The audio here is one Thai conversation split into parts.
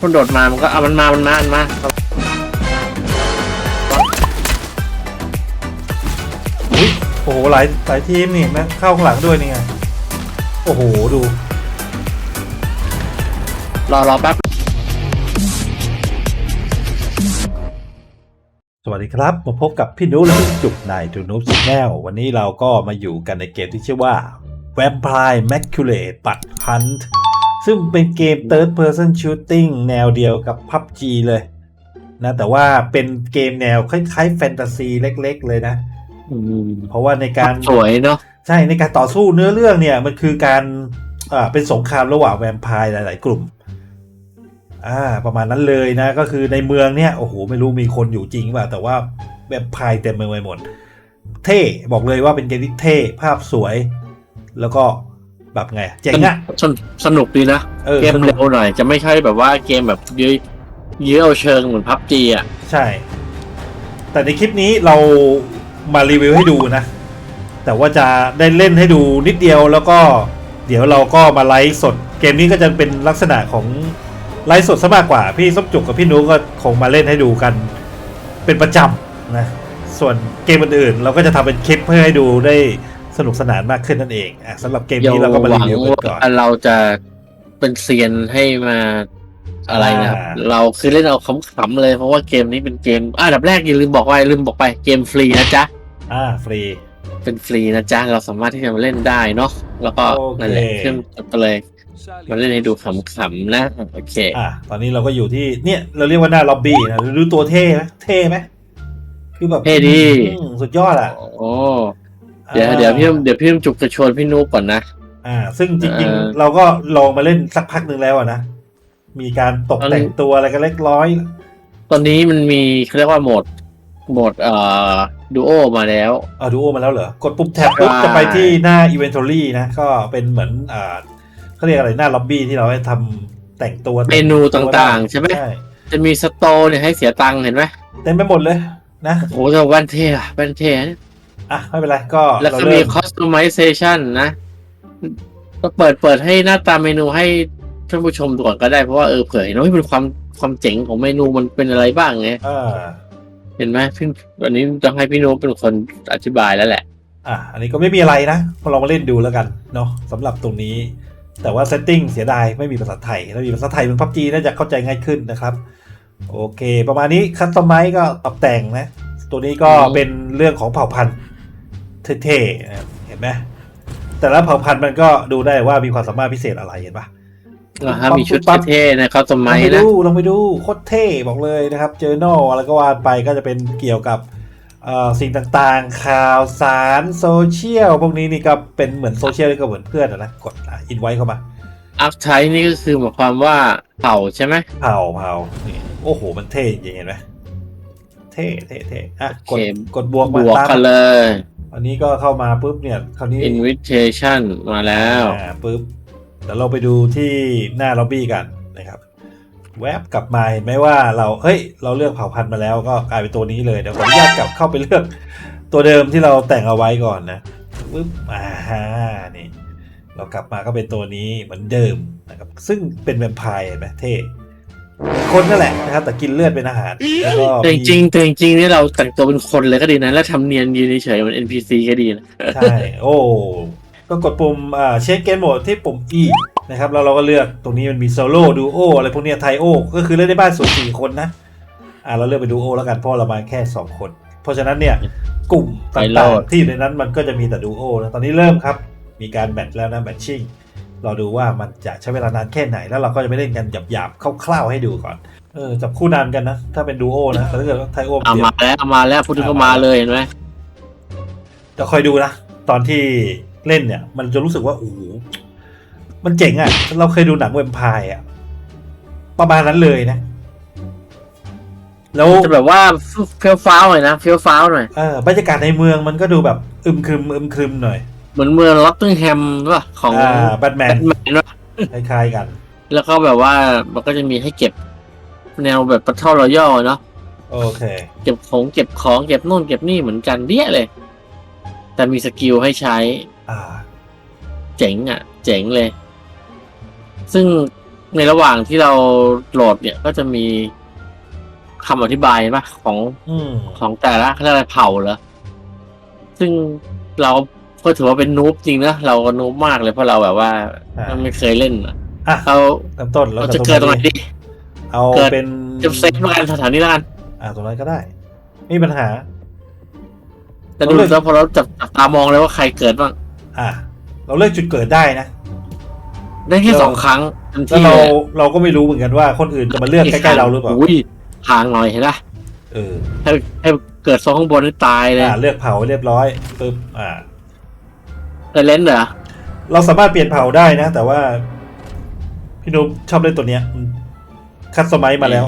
มันโดดมา มันก็เอามันมา มันมา มันมาอุ๊ยโอ้โหหลายหลายทีมนี่นะเข้าข้างหลังด้วยนี่ไงโอ้โหดู รอรอแป๊บ สวัสดีครับ มาพบกับพี่นุและพี่จุกในทูนูบชแนลวันนี้เราก็มาอยู่กันในเกมที่ชื่อว่า Vampire Maculated But Hunt ซึ่งเป็นเกม Third Person Shooting แนวเดียวกับ PUBG เลยนะแต่ว่าเป็นเกมแนวคล้ายๆแฟนตาซีเล็กๆเลยนะอืมเพราะว่าในการสวยเนาะใช่ในการต่อสู้เนื้อเรื่องเนี่ยมันคือการอ่าเป็นสงครามระหว่างแวมไพร์หลาย ๆ กลุ่มอ่าประมาณนั้นเลยนะ ก็คือในเมืองเนี่ยโอ้โหไม่รู้มีคนอยู่จริงเปล่าแต่ว่าแวมไพร์เต็มเมืองไปหมด เท่บอกเลยว่าเป็นเกมที่เท่ภาพสวย แล้วก็ แบบไงเจ๋งอะสนสนุกดีนะเออเกมสนุเร็กวหน่อยจะไม่ใช่แบบว่าเกมแบบยื้อยื้อเอาเชิงเหมือนพับจีอะใช่ แต่ในคลิปนี้เรามารีวิวให้ดูนะ แต่ว่าจะได้เล่นให้ดูนิดเดียวแล้วก็เดี๋ยวเราก็มาไลฟ์สด เกมนี้ก็จะเป็นลักษณะของไลฟ์สดซะมากกว่า พี่ส้มจุกกับพี่นุก็คงมาเล่นให้ดูกัน เป็นประจำนะ ส่วนเกมอื่นๆเราก็จะทำเป็นคลิปเพื่อให้ดูได้ สนุกสนานมากขึ้นนั่นเองอะสำหรับเกมนี้เราก็มารีวิวกันก่อนว่าเราจะเป็นเซียนให้มาอะไรนะครับอ่าเราคือเล่นเอาขำๆเลยเพราะว่าเกมนี้เป็นเกมอะอันดับแรกอย่าลืมบอกไว้ลืมบอกไปเกมฟรีนะจ๊ะอ่าฟรี เป็นฟรีนะจ๊ะเราสามารถที่จะมาเล่นได้เนาะแล้วก็โอเคนั่นแหละขึ้นไปเลยมาเล่นให้ดูขำๆนะโอเคอะตอนนี้เราก็อยู่ที่เนี่ยเราเรียกว่าหน้าล็อบบี้นะดูตัวเท่ไหมเท่ไหมคือแบบเท่ดีอืมสุดยอดอะโอ้ เดี๋ยวเดี๋ยวพี่เดี๋ยวพี่จุกจะชวนพี่นุ๊กก่อนนะ อ่า ซึ่งจริงเออๆเราก็ลองมาเล่นสักพักหนึ่งแล้วอะนะ มีการตกแต่งตัวอะไรกันเล็กน้อย ตอนนี้มันมีเขาเรียกว่าโหมดโหมดเอ่อดูโอมาแล้วอ่าดูโอมาแล้วเหรอ กดปุ่มแท็บปุ๊บใช่จะไปที่หน้า Inventory นะ ก็เป็นเหมือนอ่าเขาเรียกอะไรหน้าล็อบบี้ที่เราให้ทำแต่งตัวเมนูต่างๆ ใช่ไหมใช่จะมีสโตร์เนี่ยให้เสียตังค์เห็นไหมเต็มไปหมดเลยนะโอ้โหแต่แว่นเท่อะแว่นเท่อะ อะไม่เป็นไรก็แล้วก็เรามีเริ่ม customization นะ ก็เปิดเปิดให้หน้าตาเมนูให้ท่านผู้ชมดูก่อนก็ได้เพราะว่าเออเผื่อเห็นว่าเป็นความความเจ๋งของเมนูมันเป็นอะไรบ้างไงอ่าเห็นไหมพี่วันนี้ต้องให้พี่นุ๊กเป็นคนอธิบายแล้วแหละ อะอันนี้ก็ไม่มีอะไรนะลองมาเล่นดูแล้วกันเนาะสำหรับตรงนี้ แต่ว่าเซตติ้งเสียดายไม่มีภาษาไทยถ้ามีภาษาไทยมันพับจีน่าจะเข้าใจง่ายขึ้นนะครับ โอเค ประมาณนี้คัสตอมไมก็ตกแต่งนะ ตัวนี้ก็อืมเป็นเรื่องของเผ่าพันธุ์ เท่ๆนะครับเห็นไหมแต่ละเผ่าพันธุ์มันก็ดูได้ว่ามีความสามารถพิเศษอะไรเห็นปะอ่าฮะมีชุดปั๊บ เท่ๆนะครับสลมัองยไปนะ ดูลองไปดูโคตรเท่บอกเลยนะครับ เจอโนอะไรก็ว่าไปก็จะเป็นเกี่ยวกับเอ่อสิ่งต่างๆ ข่าวสารโซเชียลพวกนี้นี่ก็เป็นเหมือนโซเชียลก็เหมือนเพื่อนอะนะกดอินไว้เข้ามาอัพไทนี่ก็คือหมายความว่าเผาใช่ไหม เผาเผานี่โอ้โห มันเท่จริงๆเห็นไหมเท่เท่เท่อะกดกดบวกบมาวกตามกันเลย อันนี้ก็เข้ามาปุ๊บเนี่ย คราวนี้ invitation มาแล้ว อ่าปุ๊บเดี๋ยวเราไปดูที่หน้าล็อบบี้กันนะครับ แวบกลับมาเห็นไหมว่าเราเฮ้ย เราเลือกเผ่าพันธุ์มาแล้วก็กลายเป็นตัวนี้เลยเดี๋ยวขออนุญาตกลับเข้าไปเลือกตัวเดิมที่เราแต่งเอาไว้ก่อนนะปุ๊บอ่าฮะนี่เรากลับมาก็เป็นตัวนี้เหมือนเดิมนะครับ ซึ่งเป็นแวมไพร์เห็นไหมเท่ คนนั่นแหละนะครับ แต่กินเลือดเป็นอาหารแล้วก็แต่จมี ริงๆแต่จริงๆนี่เราแต่งตัวเป็นคนเลยก็ดีนะ แล้วทำเนียนยืนเฉยๆมัน NPC ก็ดีนะ ใช่ โอ้ ก็กดปุ่มอ่าเช็คเกมโหมดที่ปุ่ม E นะครับ แล้วเราก็เลือกตรงนี้มันมีโซโล่ดูโออะไรพวกเนี้ไทโอ ก็คือเล่นได้บ้านสูงสี่คนนะ อ่าเราเลือกไปดูโอแล้วกันเพราะเรามาแค่ 2 คน เพราะฉะนั้นเนี่ย กลุ่มไปต่างโหลดๆที่อยู่ในนั้นมันก็จะมีแต่ดูโอนะ ตอนนี้เริ่มครับ มีการแมทแล้วนะแมทชิ่ง เราดูว่ามันจะใช้เวลานานแค่ไหน แล้วเราก็จะไปเล่นกันหยาบๆคร่าวๆให้ดูก่อน เออจับคู่นานกันนะ ถ้าเป็นดูโอนะแต่ถ้าเกิดว่าไทโอเอาเดียวมาแล้วเอามาแล้วพูดถึงก็มาเลยเห็นไหมจะคอยดูนะ ตอนที่เล่นเนี่ย มันจะรู้สึกว่าโอ้โหมันเจ๋งอะ่ะ เราเคยดูหนังแวมไพร์อะ ประมาณนั้นเลยนะ แล้วจะแบบว่าเฟี้ยวฟ้าวหน่อยนะเฟี้ยวฟ้าวหน่อยเออบรรยากาศในเมืองมันก็ดูแบบอึมครึมอึมครึมหน่อย เหมือนเมืองลอตติงแฮมป่ะของอ่าแบทแมแบนทแมนป่ะคล้ายๆกัน แล้วก็แบบว่ามันก็จะมีให้เก็บแนวแบบปัทเทิลรอยัลเนาะโอเค เก็บของเก็บของเก็บนู่นเก็บนี่เหมือนกันเดี้ยเลย แต่มีสกิลให้ใช้ อ่า เจ๋งอะ เจ๋งเลย ซึ่งในระหว่างที่เราโหลดเนี่ยก็จะมีคำอธิบายปะของอืมของแต่ละเขาเรียกอะไรเผ่าเหรอซึ่งเรา ก็ถือว่าเป็นนูบจริงนะเราก็นูบมากเลยเพราะเราแบบว่าอ่า ไม่เคยเล่นอะอะเราเริ่มต้นแล้วเราจะเกิดตรงไหนดี เอาเกิด เป็นจะเซฟแล้วกันสถานีแล้วกันอ่าตรงนั้นก็ได้ไม่มีปัญหา แต่ดูแล้วพอเราจับจับตามองเลยว่าใครเกิดบ้างอะเราเลือกจุดเกิดได้นะ ได้แค่เราสองครั้งเต็มแล้วที่เราเลยเราก็ไม่รู้เหมือนกันว่าคนอื่นจะมาเลือกใกล้ๆเราหรือเปล่า อุ้ยห่างหน่อยเห็นปะเออ ให้ให้เกิดโซนข้างบนนี่ตายเลย อ่าเลือกเผาเรียบร้อยปึ๊บอ่า แต่เลนส์เหรอเราสามารถเปลี่ยนเผาได้นะ แต่ว่า พี่นุ๊กชอบเล่นตัวเนี้ยมันคัสตอมไมซ์มาแล้ว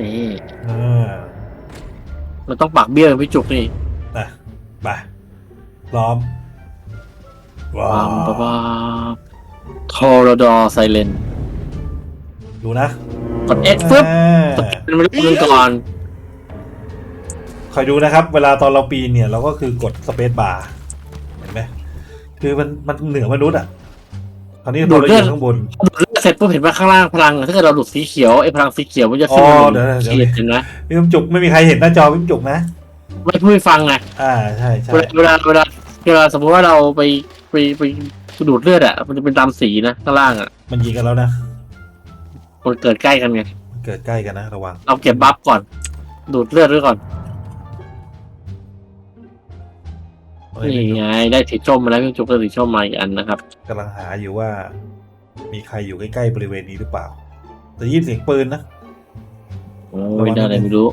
นี่อ่าเราต้องปักเบี้ยพี่จุกนี่อะไปล้อมว้าปามวปะปาโทรดอไซเลนดูนะกด X ฟึบอ่าสกิลมันเรื่องก่อน คอยดูนะครับ เวลาตอนเราปีนเนี่ย เราก็คือกดสเปซบาร์เห็นไหม คือมันมันเหนือมนุษย์อะคราวนี้พอเราอยู่ข้างบนดูดเลือดเสร็จปุ๊บเห็นว่าข้างล่างพลังถ้าเกิดเราดูดสีเขียวไอ้พลังสีเขียวมันจะขึ้นอ๋อมาเดี๋ยวๆเดี๋ยวขีดเห็นไหมพี่ต้มจุกไม่มีใครเห็นหน้าจอพี่ต้มจุกนะ ไม่พูดให้ฟังไงอ่าใช่ใช่เวลาเวลาเวลาเวลาสมมติว่าเราไปไปไปดูดเลือดอะมันจะเป็นตามสีนะข้างล่างอะมันยิงกันแล้วนะมันเกิดใกล้กันไง มันเกิดใกล้กันนะระวัง เราเก็บบัฟก่อน ดูดเลือดด้วยก่อน นี่ไม่รู้ไงได้สีส้มมาแล้วพี่จุกได้สีส้มมาอีกอันนะครับกำลังหาอยู่ว่า มีใครอยู่ใกล้ๆบริเวณนี้หรือเปล่า แต่ยินเสียงปืนนะโอ้ยได้อะไรไม่รู้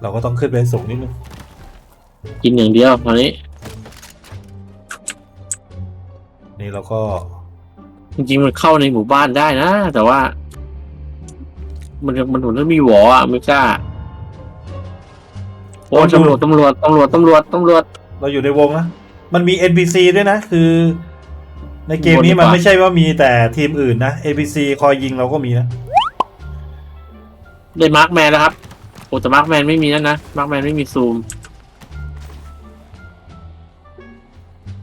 เราก็ต้องขึ้นไปสูงนิดนึงกินอย่างเดียวตอนนี้ นี่เราก็ จริงๆมันเข้าในหมู่บ้านได้นะ แต่ว่า มันมันถึงต้องมีหวออะไม่กล้า โอ้ยตำรวจตำรวจตำรวจตำรวจตำรวจเราอยู่ในวงนะ มันมี NPC ด้วยนะ คือ ในเกมนี้บนดีกว่ามันไม่ใช่ว่ามีแต่ทีมอื่นนะ NPC คอยยิงเราก็มีนะได้มาร์คแมนแล้วครับโอ้แต่มาร์คแมนไม่มีนั่นนะมาร์คแมนไม่มีซูม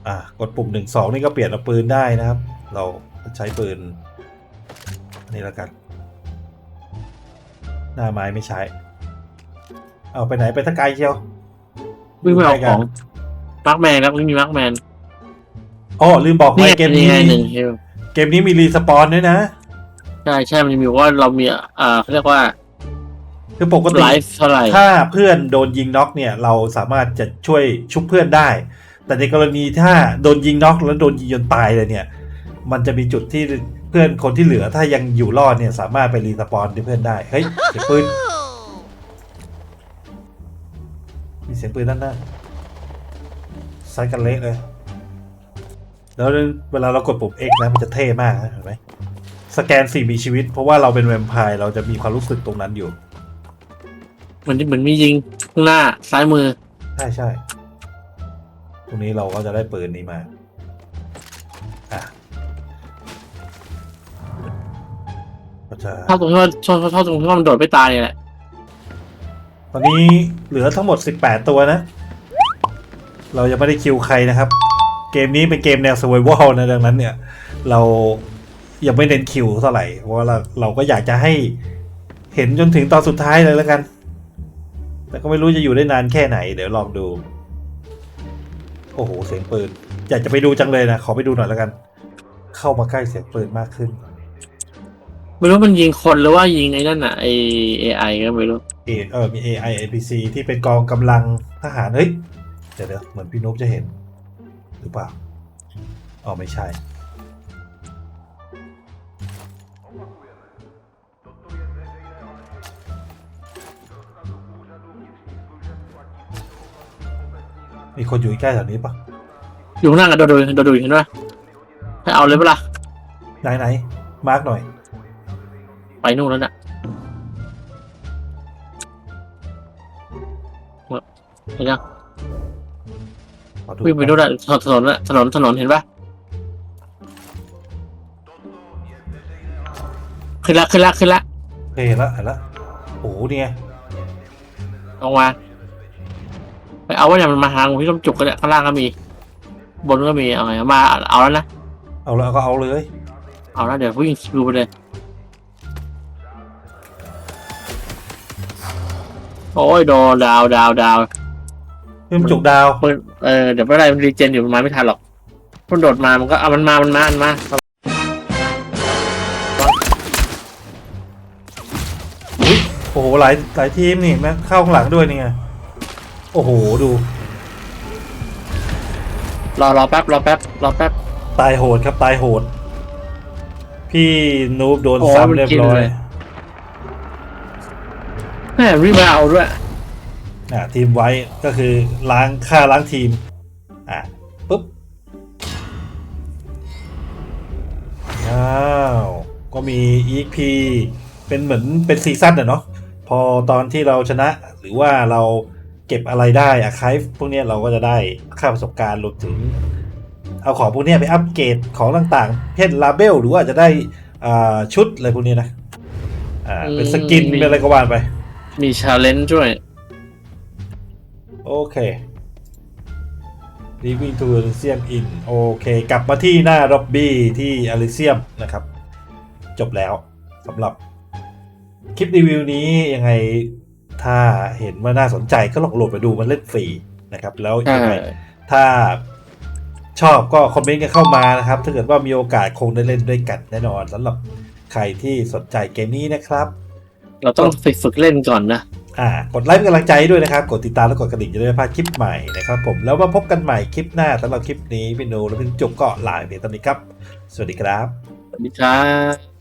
อะกดปุ่มหนึ่งสองนี่ก็เปลี่ยนเอาปืนได้นะครับ เราใช้ปืน อันนี้แล้วกัน หน้าไม้ไม่ใช้ เอาไปไหนไปตะไกลเชียววิ่งไปเอาใกล้ขกัอนงมาร์คแมนครับไม่มีมาร์คแมนอ๋อลืมบอกไปนี่เกมนี่นี้ไงหนึ่งเฮลเกมนี้มีรีสปอนด้วยนะ ใช่ใช่มันจะมีว่าเรามีอ่าเขาเรียกว่า คือปกติไลฟ์เท่าไหร่ถ้าเพื่อนโดนยิงน็อกเนี่ย เราสามารถจะช่วยชุบเพื่อนได้ แต่ในกรณีถ้าโดนยิงน็อกแล้วโดนยิงจนตายเลยเนี่ย มันจะมีจุดที่เพื่อนคนที่เหลือถ้ายังอยู่รอดเนี่ย สามารถไปรีสปอนที่เพื่อนได้เฮ้ยเสียงปืน มีเสียงปืนด้านหน้าไซส์กันเละเลย แล้วเวลาเรากดปุ่ม X นะมันจะเท่มากนะเห็นไหมสแกนสิ่งมีชีวิต เพราะว่าเราเป็นแวมไพร์เราจะมีความรู้สึกตรงนั้นอยู่มันเหมือนมียิงข้างหน้าซ้ายมือ ใช่ใช่ตรงนี้เราก็จะได้ปืนนี้มาอะก็จะ เท่าตรงที่ว่าเท่าเท่าตรงที่ว่ามันโดดไม่ตายเนี่ยแหละ ตอนนี้เหลือทั้งหมด 18 ตัวนะ เรายังไม่ได้คิวใครนะครับ เกมนี้เป็นเกมแนว survival นะดังนั้นเนี่ย เรายังไม่เน้นคิวเท่าไหร่เพราะเราเราก็อยากจะให้เห็นจนถึงตอนสุดท้ายเลยแล้วกัน แต่ก็ไม่รู้จะอยู่ได้นานแค่ไหน เดี๋ยวลองดู โอ้โห เสียงปืน อยากจะไปดูจังเลยนะ ขอไปดูหน่อยแล้วกัน เข้ามาใกล้เสียงปืนมากขึ้น ไม่รู้มันยิงคนหรือว่ายิงไอ้นั่นอะไอเอไอก็ไม่รู้เอเออมี AI NPC ที่เป็นกองกำลังทหารเฮ้ยเดี๋ยวเดี๋ยวเหมือนพี่นุ๊กจะเห็น หรือเปล่าอ๋อไม่ใช่ มีคนอยู่ใกล้แถวนี้ปะอยู่ข้างหน้ากันโดดโดดโดดโดดเห็นปะให้เอาเลยปะล่ะไหนไหนมาร์กหน่อย ไปนู่นแล้วน่ะเห็นยังขอดูวิ่งไปนู่นน่ะถนนน่ะถนนถนนเห็นปะขึ้นละขึ้นละขึ้นละเพลแล้วเห็นแล้วโอ้โหนี่ไงลงมาไปเอาว่าเนี่ยมันมาทางพี่ต้มจุกกันเนี่ยข้างล่างก็มี บนก็มีเอาไงเอามาเอาแล้วนะเอาแล้วก็เอาเลย เอาละเดี๋ยววิ่งคิวไปเลย โอ้ยโดนดาวดาวดาวเพิ่มจุกดาวเปิดเออเดี๋ยวไม่เป็นไรมันรีเจนอยู่มันมาไม่ทันหรอกมันโดดมามันก็เอามันมามันมามันมาอุ๊ยโอ้โหหลายหลายทีมนี่แม่งเข้าข้างหลังด้วยนี่ไงโอ้โหดูรอรอแป๊บรอแป๊บรอแป๊บตายโหดครับตายโหด พี่นูบโดนโอ้ยซ้ำมันเรียบกินร้อยเลย แหมรีบมาเอาด้วยอ่าทีมไว้ก็คือล้างค่าล้างทีม อ่าปุ๊บอ้าวก็มี EP เป็นเหมือนเป็นซีซั่นอะเนาะพอตอนที่เราชนะหรือว่าเราเก็บอะไรได้อะคายพวกเนี้ยเราก็จะได้ค่าประสบการณ์รวมถึง เอาของพวกเนี้ยไปอัปเกรดของต่างๆ เช่นลาเบลหรือว่าจะได้อ่าชุดอะไรพวกนี้นะ อ่าเป็นสกินอืมเป็นอะไรก็ว่าไป มีชาเลนจ์ด้วย โอเค Living to Elysium in โอเค กลับมาที่หน้า r ็อบบี้ที่ Elysium นะครับ จบแล้วสำหรับคลิปรีวิวนี้ยังไงถ้าเห็นว่าน่าสนใจก็ลองโหลดไปดูมันเล่นฟรีนะครับ แล้วใช่ยังไงถ้าชอบก็คอมเมนต์กันเข้ามานะครับ ถ้าเกิดว่ามีโอกาสคงได้เล่นด้วยกันแน่นอนสำหรับใครที่สนใจเกมนี้นะครับ เราต้องฝึกฝึกเล่นก่อนนะอ่ากดไลค์เป็นกำลังใจให้ด้วยนะครับ กดติดตามและกดกระดิ่งจะได้ไม่พลาดคลิปใหม่นะครับผมแล้วมาพบกันใหม่คลิปหน้าสำหรับคลิปนี้พี่โนและพี่จุกก็ลาไปเพียงเท่านี้ครับ สวัสดีครับ สวัสดีครับ